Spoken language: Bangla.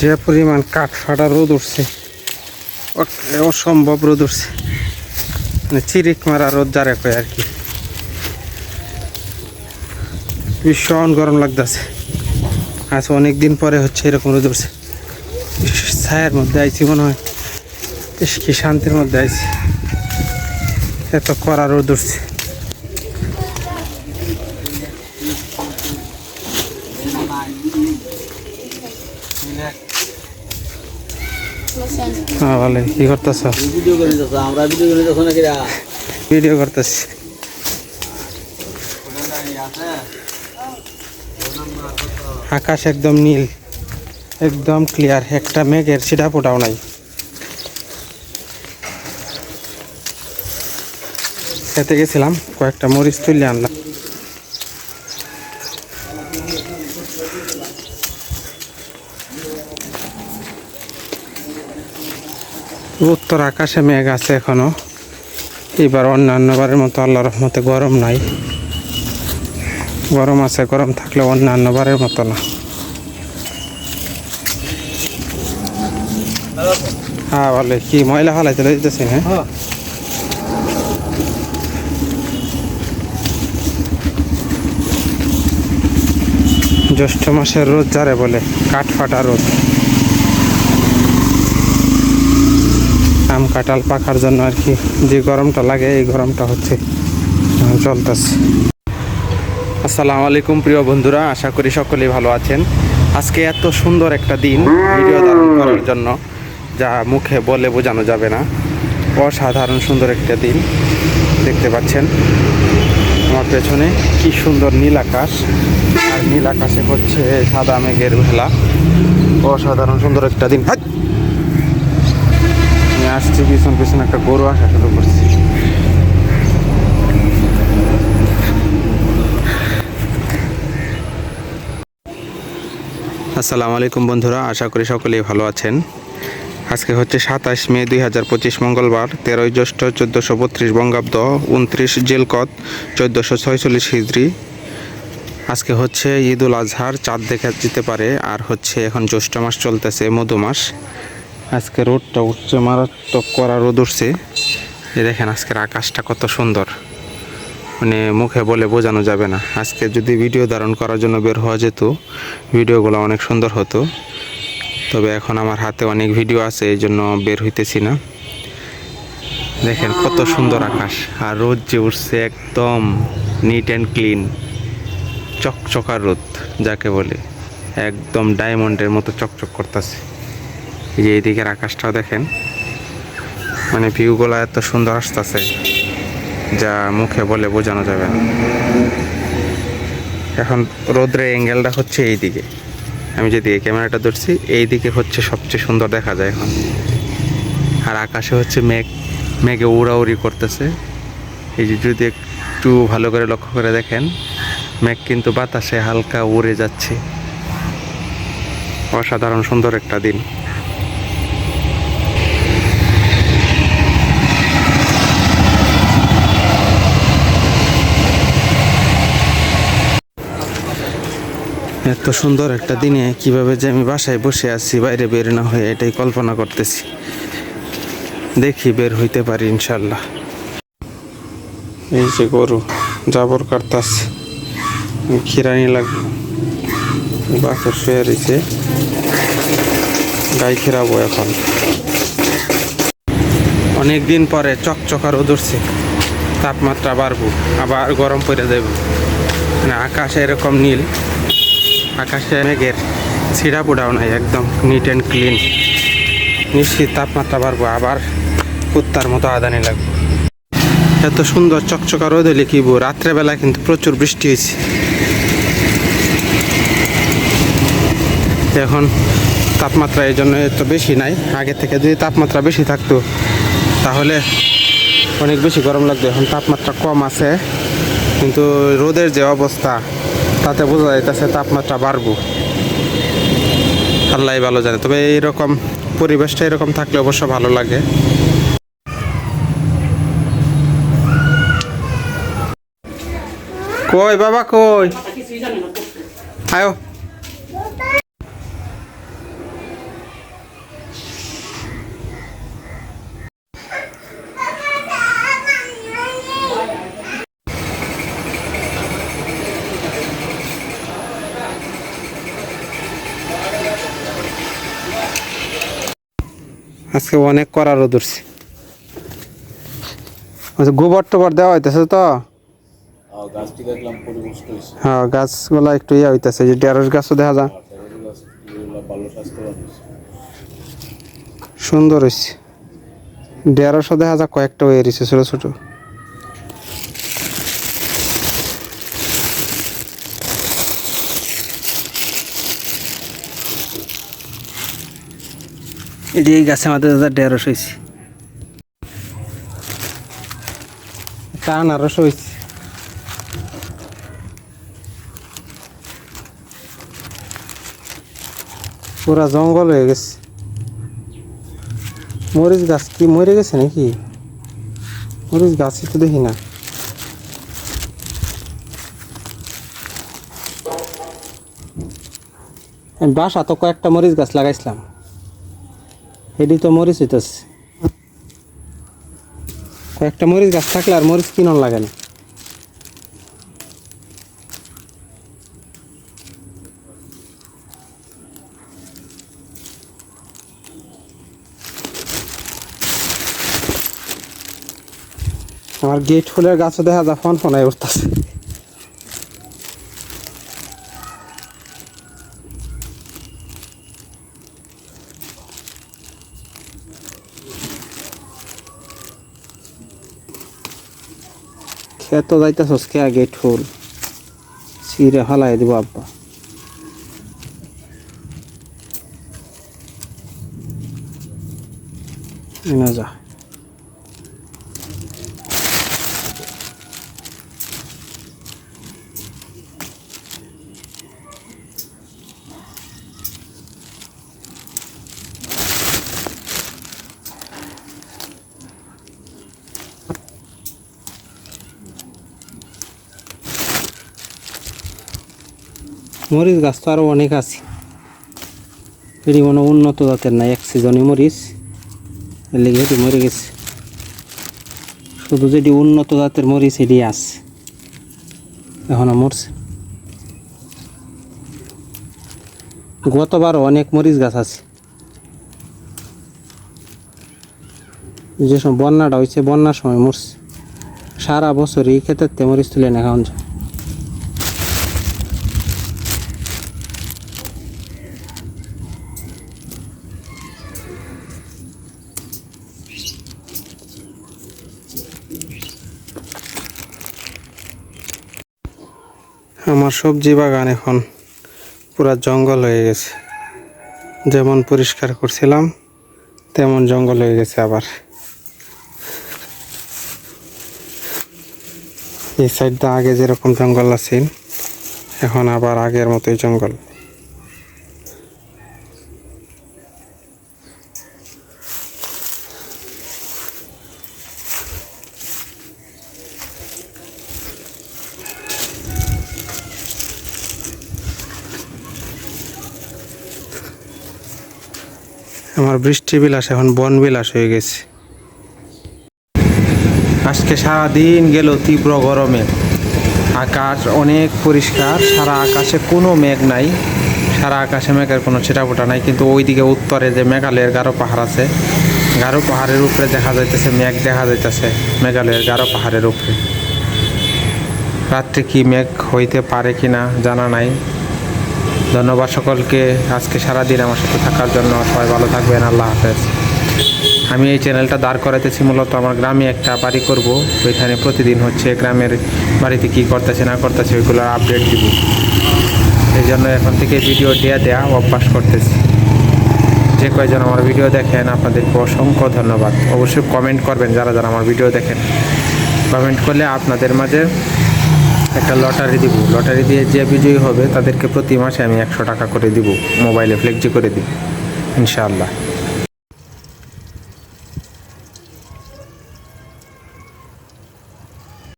যে পরিমাণ কাঠ ফাটা রোদ উঠছে অসম্ভব রোদ উঠছে। মানে চিরিক মারা রোদ যারে কয় আর কি। ভীষণ গরম লাগতেছে। আজ অনেক দিন পরে হচ্ছে এরকম রোদ উঠছে। ছায়ের মধ্যে আইছি মনে হয়, বেশ কি শান্তির মধ্যে আইছি। এত কড়া রোদ উঠছে। হ্যাঁ ভালো কি করতেছ? ভিডিও করতেছি। আকাশ একদম নীল, একদম ক্লিয়ার একটা মেঘের ছিটা ফোটাও নাই। খেতে গেছিলাম, কয়েকটা মরিচ তুলে আনলাম। উত্তর আকাশে মেঘ আছে এখনও। এবার অন্যান্যবারের মতো আল্লাহ রহমতে গরম নাই। গরম আছে গরম থাকলে অন্যান্য বারের মতো না। হ্যাঁ বলে কি ময়লা ফালাইতে দিতেছি হ্যাঁ? জ্যৈষ্ঠ মাসের রোদ যারে বলে কাঠ ফাটা রোদ। আম কাঁঠাল পাকার জন্য আর কি যে গরমটা লাগে, এই গরমটা হচ্ছে চলতেছে। আসসালামু আলাইকুম প্রিয় বন্ধুরা, আশা করি সকলেই ভালো আছেন। আজকে এত সুন্দর একটা দিন ভিডিও ধারণ করার জন্য, যা মুখে বলে বোঝানো যাবে না। অসাধারণ সুন্দর একটা দিন, দেখতে পাচ্ছেন। আমার পেছনে কি সুন্দর নীল আকাশ, আর নীল আকাশে হচ্ছে সাদা মেঘের ভেলা। অসাধারণ সুন্দর একটা দিন। আসছি, পিছন পিছন একটা গরু আসা শুরু করছি। আসসালামু আলাইকুম বন্ধুরা, আশা করি সকলেই ভালো আছেন। আজকে হচ্ছে সাতাশ মে দুই হাজার পঁচিশ মঙ্গলবার, তেরোই জ্যৈষ্ঠ চোদ্দোশো বত্রিশ বঙ্গাব্দ, উনত্রিশ জেলকত, চোদ্দোশো ছয়চল্লিশ হিজড়ি আজকে হচ্ছে ঈদ উল আজহার, চাঁদ দেখা যেতে পারে, আর হচ্ছে এখন জ্যৈষ্ঠ মাস চলতেছে মধু মাস। আজকে রোদটা উঠছে, মারাত্মক করা রোদ উঠছে। এই দেখেন আজকের আকাশটা কত সুন্দর। মানে মুখে বলে বোঝানো যাবে না। আজকে যদি ভিডিও ধারণ করার জন্য বের হওয়া যেত, ভিডিওগুলো অনেক সুন্দর হতো। তবে এখন আমার হাতে অনেক ভিডিও আছে, এই জন্য বের হইতেছি না। দেখেন কত সুন্দর আকাশ, আর রোদ যে উঠছে একদম নিট অ্যান্ড ক্লিন চকচকা রোদ, যাকে বলে। একদম ডায়মন্ডের মতো চকচক করতেছে। এই যে এইদিকের আকাশটাও দেখেন। মানে ভিউগুলো এত সুন্দর আসতেছে, যা মুখে বলে বোঝানো যাবে না। এখন রোদ্রের অ্যাঙ্গেলটা হচ্ছে এই দিকে আমি যেদিকে ক্যামেরাটা ধরছি এই দিকে হচ্ছে সবচেয়ে সুন্দর দেখা যায় এখন। আর আকাশে হচ্ছে মেঘ, মেঘে উড়াউড়ি করতেছে। এই যে যদি একটু ভালো করে লক্ষ্য করে দেখেন, মেঘ কিন্তু বাতাসে হালকা উড়ে যাচ্ছে। অসাধারণ সুন্দর একটা দিন। এত সুন্দর একটা দিনে কীভাবে যে আমি বাসায় বসে আছি, বাইরে বের না হয়ে এটাই কল্পনা করতেছি। দেখি বের হইতে পারি ইনশাল্লাহ এই যে গরু, জাবর কাটতাস খিরানি লাগবে। বাছর শুয়ে রয়েছে গাই খেরাবো এখন। অনেক দিন পরে চকচকা রোদ তাপমাত্রা বাড়বো, আবার গরম পড়ে দেবে। মানে আকাশে এরকম নীল। আকাশে মেঘের ছিঁড়া পোড়াও নাই, একদম নিট অ্যান্ড ক্লিন নিশ্চিত তাপমাত্রা বাড়বো, আবার কুত্তার মতো আদানি লাগবে। এত সুন্দর চকচকা রোদ হলে কি রাত্রেবেলা কিন্তু প্রচুর বৃষ্টি হয়েছে। এখন তাপমাত্রা এই জন্য এত বেশি নাই, আগে থেকে যদি তাপমাত্রা বেশি থাকতো, তাহলে অনেক বেশি গরম লাগতো, এখন তাপমাত্রা কম আছে। কিন্তু রোদের যে অবস্থা তাতে বোঝা যাইতেছে তাপমাত্রা বাড়বো। আল্লাহ ভালো জানে। তবে এইরকম পরিবেশটা এরকম থাকলে অবশ্য ভালো লাগে। কই বাবা কই? আয়ো। আজকে অনেক করা রোদ উঠছে আচ্ছা, গোবর টোবর দেওয়া হইতেছে তো? হয়েছে হ্যাঁ গাছগুলা একটু ইয়ে হইতেছে যে ঢেঁড়স গাছও দেখা যায়। হয়েছে সুন্দর হয়েছে ঢেঁড়সও দেখা যায় কয়েকটা হয়ে রয়েছে ছোটো ছোটো। এটি এই গাছে আমাদের দাদা ঢেঁড়স হয়েছে। একটা আনারস হয়েছে পুরা জঙ্গল হয়ে গেছে। মরিচ গাছ কি মরে গেছে নাকি? মরিচ গাছই তো দেখি না। বাসা তো কয়েকটা মরিচ গাছ লাগাইছিলাম। এটি তো মরিচ হইতেছে। কয়েকটা মরিচ গাছ থাকলে আর মরিচ কিনন লাগে না। আমার গেট ফুলের গাছও দেখা যায় ফোন ফনায় উঠতেছে। খেত যাইতেছস কে গেট ঠোল? সিরে হালাই দিব আব্বা। না যা। মরিচ গাছ তো আরও অনেক আছে। এটি মনে উন্নত জাতের নাই, এক সিজনই মরিচ। লেগে এটি মরে গেছে। শুধু যেটি উন্নত জাতের মরিচ, এটি আছে। এখনও মরছে। গতবারও অনেক মরিচ গাছ আছে। যে সময় বন্যাটা হয়েছে, বন্যার সময় মরছে। সারা বছর এই ক্ষেত্রে মরিচ তুলে না খাওয়ান যায় আমার সবজি বাগান এখন পুরা জঙ্গল হয়ে গেছে। যেমন পরিষ্কার করছিলাম, তেমন জঙ্গল হয়ে গেছে আবার। এই সাইডটা আগে যেরকম জঙ্গল আছে এখন আবার আগের মতোই জঙ্গল। আমার বৃষ্টি বিলাস, এখন বন বিলাস হয়ে গেছে। আজকে সারাদিন গেল তীব্র গরমে। আকাশ অনেক পরিষ্কার, সারা আকাশে কোনো মেঘ নাই। সারা আকাশে মেঘের কোনো ছিটাফোটা নাই, কিন্তু ওইদিকে উত্তরে যে মেঘালয়ের গারো পাহাড় আছে, গারো পাহাড়ের উপরে দেখা যাইতেছে, মেঘ দেখা যাইতেছে মেঘালয়ের গারো পাহাড়ের উপরে। রাত্রে কি মেঘ হইতে পারে কিনা জানা নাই। ধন্যবাদ সকলকে। আজকে সারাদিন আমার সাথে থাকার জন্য সবাই ভালো থাকবেন, আল্লাহ হাফেজ। আমি এই চ্যানেলটা দাঁড় করাইতেছি, মূলত আমার গ্রামে একটা বাড়ি করব। ওইখানে প্রতিদিন হচ্ছে গ্রামের বাড়িতে কি করতেছে, না করতেছে, ওইগুলো আপডেট দিব। এই জন্য এখন থেকে ভিডিও দেয়া দেয়া অভ্যাস করতেছি। যে কয়েকজন আমার ভিডিও দেখেন, আপনাদেরকে অসংখ্য ধন্যবাদ। অবশ্যই কমেন্ট করবেন যারা যারা আমার ভিডিও দেখেন। কমেন্ট করলে আপনাদের মাঝে একটা লটারি দিব। লটারি দিয়ে যে বিজয়ী হবে, তাদেরকে প্রতি মাসে আমি একশো টাকা করে দিব। মোবাইলে ফ্লেক্সি করে দিই। ইনশাআল্লাহ।